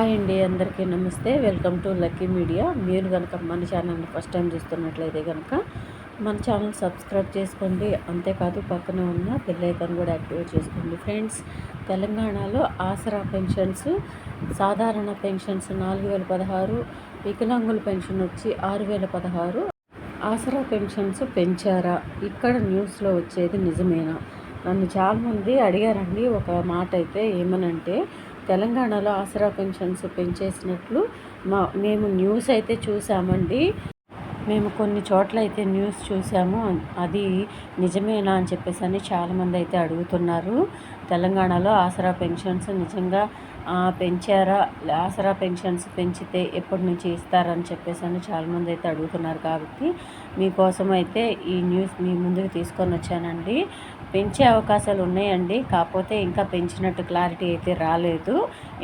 Hi అండి అందరికీ నమస్తే. Welcome to lucky media. మీరు కనుక మన ఛానల్ని ఫస్ట్ టైం చూస్తున్నట్లయితే కనుక మన ఛానల్ సబ్స్క్రైబ్ చేసుకోండి. అంతేకాదు పక్కన ఉన్న బెల్ ఐకాన్ కూడా యాక్టివేట్ చేసుకోండి. ఫ్రెండ్స్ తెలంగాణలో ఆసరా పెన్షన్స్ సాధారణ పెన్షన్స్ నాలుగు వేల పదహారు వికలాంగుల పెన్షన్ వచ్చి ఆరు వేల పదహారు. ఆసరా పెన్షన్స్ పెంచారా? ఇక్కడ న్యూస్లో వచ్చేది నిజమేనా? నన్ను చాలామంది అడిగారండి. ఒక మాట అయితే ఏమనంటే తెలంగాణలో ఆసరా పెన్షన్స్ పెంచేసినట్లు మా మేము న్యూస్ అయితే చూసామండి. మేము కొన్ని చోట్ల అయితే న్యూస్ చూసాము. అది నిజమేనా అని చెప్పేసి అని చాలామంది అయితే అడుగుతున్నారు. తెలంగాణలో ఆసరా పెన్షన్స్ నిజంగా పెంచారా? ఆసరా పెన్షన్స్ పెంచితే ఎప్పటి నుంచి ఇస్తారని చెప్పేసి అని చాలామంది అయితే అడుగుతున్నారు కాబట్టి మీకోసం అయితే ఈ న్యూస్ మీ ముందుకు తీసుకొని వచ్చానండి. పెంచే అవకాశాలు ఉన్నాయండి. కాకపోతే ఇంకా పెంచినట్టు క్లారిటీ అయితే రాలేదు.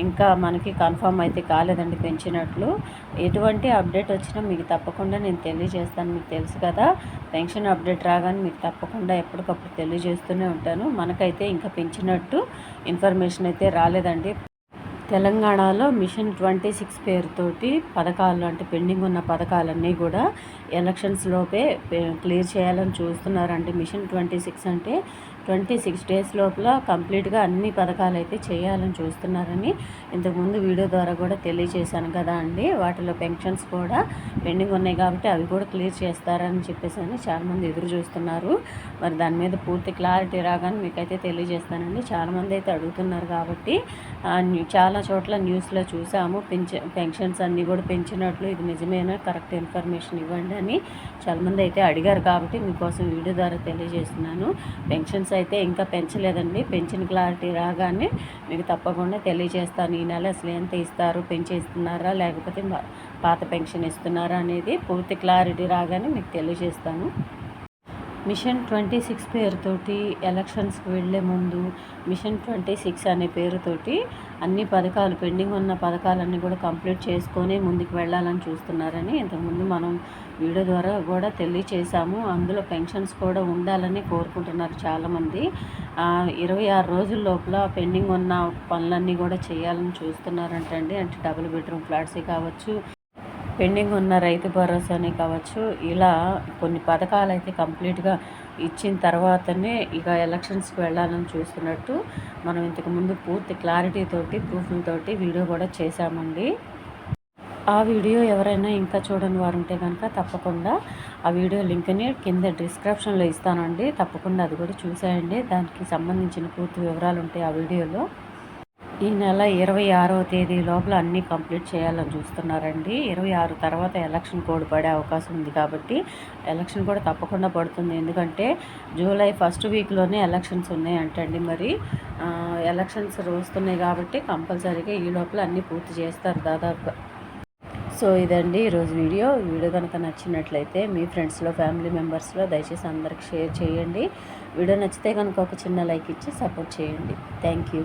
ఇంకా మనకి కన్ఫర్మ్ అయితే కాలేదండి పెంచినట్లు. ఎటువంటి అప్డేట్ వచ్చినా మీకు తప్పకుండా నేను తెలియజేస్తాను. మీకు తెలుసు కదా పెన్షన్ అప్డేట్ రాగానే మీకు తప్పకుండా ఎప్పటికప్పుడు తెలియజేస్తూనే ఉంటాను. మనకైతే ఇంకా పెంచిన అన్నట్టు ఇన్ఫర్మేషన్ అయితే రాలేదండి. తెలంగాణలో మిషన్ ట్వంటీ సిక్స్ పేరుతోటి పథకాలు అంటే పెండింగ్ ఉన్న పథకాలన్నీ కూడా ఎలక్షన్స్ లోపే క్లియర్ చేయాలని చూస్తున్నారండి. మిషన్ ట్వంటీ సిక్స్ అంటే ట్వంటీ సిక్స్ డేస్ లోపల కంప్లీట్గా అన్ని పథకాలు అయితే చేయాలని చూస్తున్నారని ఇంతకుముందు వీడియో ద్వారా కూడా తెలియజేశాను కదా అండి. వాటిలో పెన్షన్స్ కూడా పెండింగ్ ఉన్నాయి కాబట్టి అవి కూడా క్లియర్ చేస్తారని చెప్పేసి అని చాలామంది ఎదురు చూస్తున్నారు. మరి దాని మీద పూర్తి క్లారిటీ రాగానే మీకైతే తెలియజేస్తానండి. చాలామంది అయితే అడుగుతున్నారు కాబట్టి చాలా చోట్ల న్యూస్లో చూసాము. పెంచ పెన్షన్స్ అన్నీ కూడా పెంచినట్లు ఇది నిజమేనా కరెక్ట్ ఇన్ఫర్మేషన్ ఇవ్వండి అని చాలామంది అయితే అడిగారు కాబట్టి మీకోసం వీడియో ద్వారా తెలియజేస్తున్నాను. పెన్షన్స్ అయితే ఇంకా పెంచలేదండి. పెంచిన క్లారిటీ రాగానే మీకు తప్పకుండా తెలియజేస్తాను. ఈ నెల అసలు ఎంత ఇస్తారు? పెంచేస్తున్నారా? లేకపోతే పాత పెన్షన్ ఇస్తున్నారా అనేది పూర్తి క్లారిటీ రాగానే మీకు తెలియజేస్తాను. మిషన్ ట్వంటీ సిక్స్ పేరుతోటి ఎలక్షన్స్కి వెళ్ళే ముందు మిషన్ ట్వంటీ సిక్స్ అనే పేరుతోటి అన్ని పథకాలు పెండింగ్ ఉన్న పథకాలన్నీ కూడా కంప్లీట్ చేసుకొని ముందుకు వెళ్ళాలని చూస్తున్నారని ఇంతకుముందు మనం వీడియో ద్వారా కూడా తెలియచేశాము. అందులో పెన్షన్స్ కూడా ఉండాలని కోరుకుంటున్నారు చాలామంది. ఇరవై ఆరు రోజుల లోపల పెండింగ్ ఉన్న పనులన్నీ కూడా చేయాలని చూస్తున్నారంటండి. అంటే డబుల్ బెడ్రూమ్ ఫ్లాట్సే కావచ్చు పెండింగ్ ఉన్న రైతు భరోసానే కావచ్చు. ఇలా కొన్ని పథకాలు అయితే కంప్లీట్గా ఇచ్చిన తర్వాతనే ఇక ఎలక్షన్స్కి వెళ్ళాలని చూస్తున్నట్టు మనం ఇంతకుముందు పూర్తి క్లారిటీతోటి ప్రూఫ్లతోటి వీడియో కూడా చేశామండి. ఆ వీడియో ఎవరైనా ఇంకా చూడని వారు ఉంటే కనుక తప్పకుండా ఆ వీడియో లింక్ని కింద డిస్క్రిప్షన్లో ఇస్తానండి. తప్పకుండా అది కూడా చూసేయండి. దానికి సంబంధించిన పూర్తి వివరాలు ఉంటాయి ఆ వీడియోలో. ఈ నెల ఇరవై ఆరవ తేదీ లోపల అన్నీ కంప్లీట్ చేయాలని చూస్తున్నారండి. ఇరవై ఆరు తర్వాత ఎలక్షన్ కోడ్ పడే అవకాశం ఉంది కాబట్టి ఎలక్షన్ కూడా తప్పకుండా పడుతుంది. ఎందుకంటే జూలై ఫస్ట్ వీక్లోనే ఎలక్షన్స్ ఉన్నాయంటండి మరి. ఎలక్షన్స్ వస్తున్నాయి కాబట్టి కంపల్సరీగా ఈ లోపల అన్నీ పూర్తి చేస్తారు దాదాపుగా. సో ఇదండి ఈరోజు వీడియో. వీడియో కనుక నచ్చినట్లయితే మీ ఫ్రెండ్స్లో ఫ్యామిలీ మెంబర్స్లో దయచేసి అందరికి షేర్ చేయండి. వీడియో నచ్చితే కనుక ఒక చిన్న లైక్ ఇచ్చి సపోర్ట్ చేయండి. Thank you.